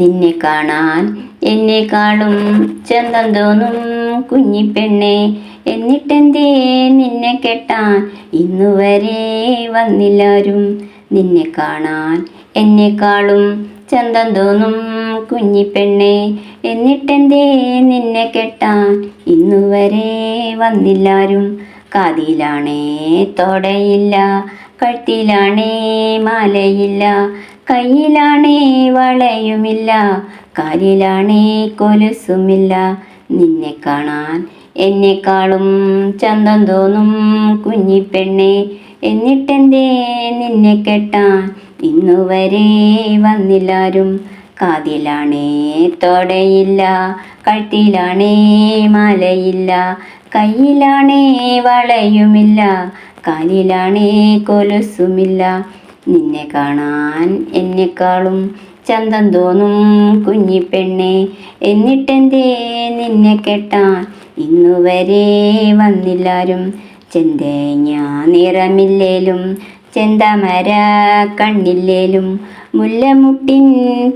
നിന്നെ കാണാൻ എന്നെക്കാളും ചന്തം തോന്നും കുഞ്ഞിപ്പെണ്ണെ എന്നിട്ടെന്തേ നിന്നെ കെട്ടാൻ? ഇന്നുവരെ വന്നില്ലാരും നിന്നെ കാണാൻ എന്നെക്കാളും ചന്തം തോന്നും കുഞ്ഞിപ്പെണ്ണെ എന്നിട്ടെന്തേ നിന്നെ കെട്ടാൻ? ഇന്നുവരെ വന്നില്ലാരും കാതിലാണേ തോടയില്ല കഴുത്തിലാണേ മാലയില്ല. കയ്യിലാണേ വളയുമില്ല കാലിലാണേ കൊലുസുമില്ല. നിന്നെ കാണാൻ എന്നെക്കാളും ചന്തം തോന്നും കുഞ്ഞിപ്പെണ്ണെ എന്നിട്ടെന്തേ നിന്നെ കെട്ടാൻ? ഇന്നുവരെ വന്നില്ലാരും. കാതിലാണേ തൊടയില്ല കഴുത്തിലാണേ മലയില്ല കയ്യിലാണേ വളയുമില്ല കാലിലാണേ കൊലുസുമില്ല. നിന്നെ കാണാൻ എന്നെക്കാളും ചന്തം തോന്നും കുഞ്ഞിപ്പെണ്ണെ എന്നിട്ടെന്തേ നിന്നെ കെട്ടാൻ? ഇന്നുവരെ വന്നില്ലാരും. ചെന്തേങ്ങ നിറമില്ലേലും. ചെന്തമര കണ്ണില്ലേലും. മുല്ലമുട്ടിൻ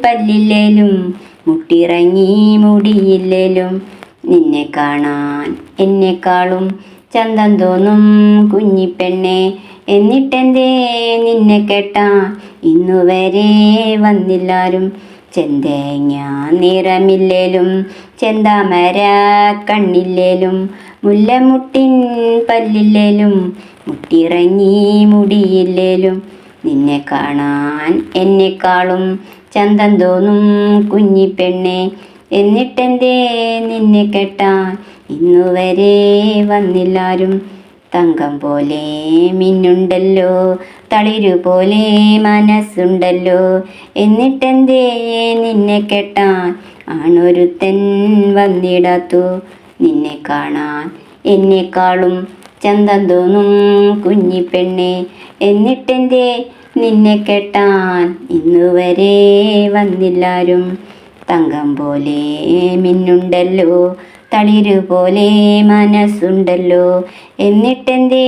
പല്ലില്ലേലും. മുട്ടിറങ്ങി മുടിയില്ലേലും. നിന്നെ കാണാൻ എന്നെക്കാളും ചന്തം തോന്നും കുഞ്ഞിപ്പെണ്ണെ എന്നിട്ടെന്തേ നിന്നെ കേട്ടാ? ഇന്നുവരെ വന്നില്ലാരും. ചെന്തേങ്ങ നിറമില്ലേലും ചെന്താമര കണ്ണില്ലേലും മുല്ലമുട്ടിൻ പല്ലില്ലേലും മുട്ടിറങ്ങി മുടിയില്ലേലും. നിന്നെ കാണാൻ എന്നെക്കാളും ചന്തം തോന്നും കുഞ്ഞിപ്പെണ്ണെ എന്നിട്ടെന്തേ നിന്നെ കെട്ടാൻ? ഇന്നുവരെ വന്നില്ലാരും. തങ്കം പോലെ മിന്നുണ്ടല്ലോ തളിരു പോലെ മനസ്സുണ്ടല്ലോ. എന്നിട്ടെന്തേ നിന്നെ കെട്ടാൻ? ആണൊരുത്തൻ വന്നിടാത്തു നിന്നെ കാണാൻ. എന്നെക്കാളും ചന്തം തോന്നും കുഞ്ഞിപ്പെണ്ണെ എന്നിട്ടെന്തേ നിന്നെ കെട്ടാൻ? ഇന്നുവരെ വന്നില്ലാരും. തങ്കം പോലെ മിന്നുണ്ടല്ലോ തളിരു പോലെ മനസ്സുണ്ടല്ലോ. എന്നിട്ടെന്തേ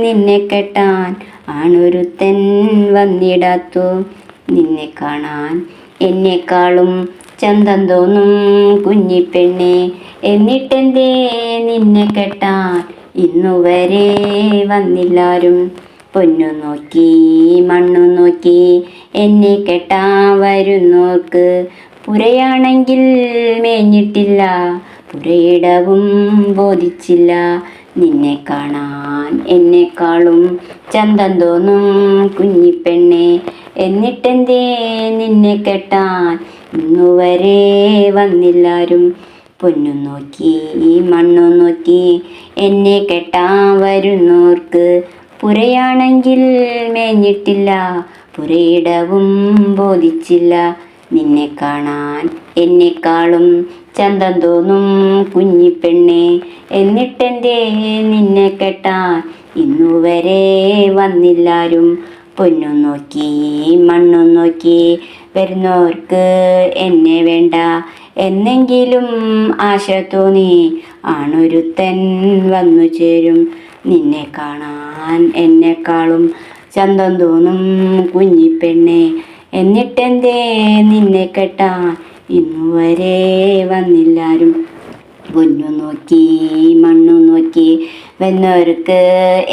നിന്നെ കെട്ടാൻ ആണൊരുത്തൻ വന്നിടാത്തു. നിന്നെ കാണാൻ എന്നെക്കാളും ചന്തം തോന്നും കുഞ്ഞിപ്പെണ്ണെ. എന്നിട്ടെന്തേ നിന്നെ കെട്ടാൻ ഇന്നുവരെ വന്നില്ലാരും. പൊന്നു നോക്കി മണ്ണു നോക്കി എന്നെ കെട്ടാൻ വരുന്നോർക്ക് പുരയാണെങ്കിൽ മേഞ്ഞിട്ടില്ല പുരയിടവും ബോധിച്ചില്ല. നിന്നെ കാണാൻ എന്നെക്കാളും ചന്തം തോന്നും കുഞ്ഞിപ്പെണ്ണെ എന്നിട്ടെന്തേ നിന്നെ കെട്ടാൻ? ഇന്നുവരെ വന്നില്ലാരും. പൊന്നു നോക്കി മണ്ണു നോക്കി എന്നെ കെട്ടാൻ വരുന്നോർക്ക് പുരയാണെങ്കിൽ മേഞ്ഞിട്ടില്ല പുരയിടവും ബോധിച്ചില്ല. നിന്നെ കാണാൻ എന്നെക്കാളും ചന്തം തോന്നും കുഞ്ഞിപ്പെണ്ണെ എന്നിട്ടെന്റെ നിന്നെ കെട്ടാൻ ഇന്നുവരെ വന്നില്ലാരും. പൊന്നു നോക്കി മണ്ണു നോക്കി വരുന്നവർക്ക് എന്നെ വേണ്ട. എന്നെങ്കിലും ആശ തോന്നി ആണൊരുത്തൻ വന്നു ചേരും. നിന്നെ കാണാൻ എന്നെക്കാളും ചന്തം തോന്നും കുഞ്ഞിപ്പെണ്ണെ എന്നിട്ടെന്തേ നിന്നെ കെട്ടാൻ ഇന്നുവരെ വന്നില്ലാരും. പൊന്നു നോക്കി മണ്ണു നോക്കി വന്നവർക്ക്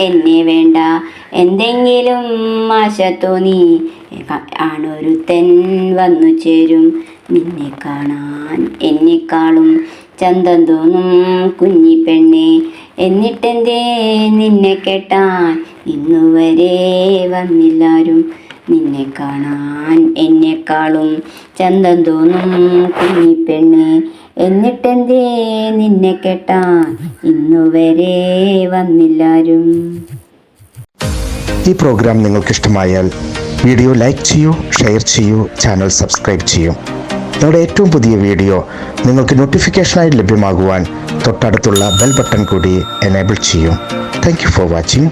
എന്നെ വേണ്ട. എന്തെങ്കിലും ആശ തോന്നി ആണൊരുത്തൻ വന്നു ചേരും. നിന്നെ കാണാൻ എന്നെക്കാളും ചന്തം തോന്നും കുഞ്ഞി പെണ്ണെ. എന്നിട്ടെന്തേ നിന്നെ കേട്ടാൻ ഇന്നുവരെ വന്നില്ലാരും. നിന്നെ കാണാൻ എന്നെക്കാളും ചന്തം തോന്നും കുഞ്ഞിപ്പെണ്ണ് എന്നിട്ടെന്തേ നിന്നെ കെട്ടാൻ? ഇന്നുവരെ വന്നില്ലാരും. ഈ പ്രോഗ്രാം നിങ്ങൾക്ക് ഇഷ്ടമായാൽ വീഡിയോ ലൈക്ക് ചെയ്യൂ ഷെയർ ചെയ്യൂ ചാനൽ സബ്സ്ക്രൈബ് ചെയ്യൂ. നമ്മുടെ ഏറ്റവും പുതിയ വീഡിയോ നിങ്ങൾക്ക് നോട്ടിഫിക്കേഷനായി ലഭ്യമാകുവാൻ തൊട്ടടുത്തുള്ള ബെൽ ബട്ടൺ കൂടി എനേബിൾ ചെയ്യും. Thank for watching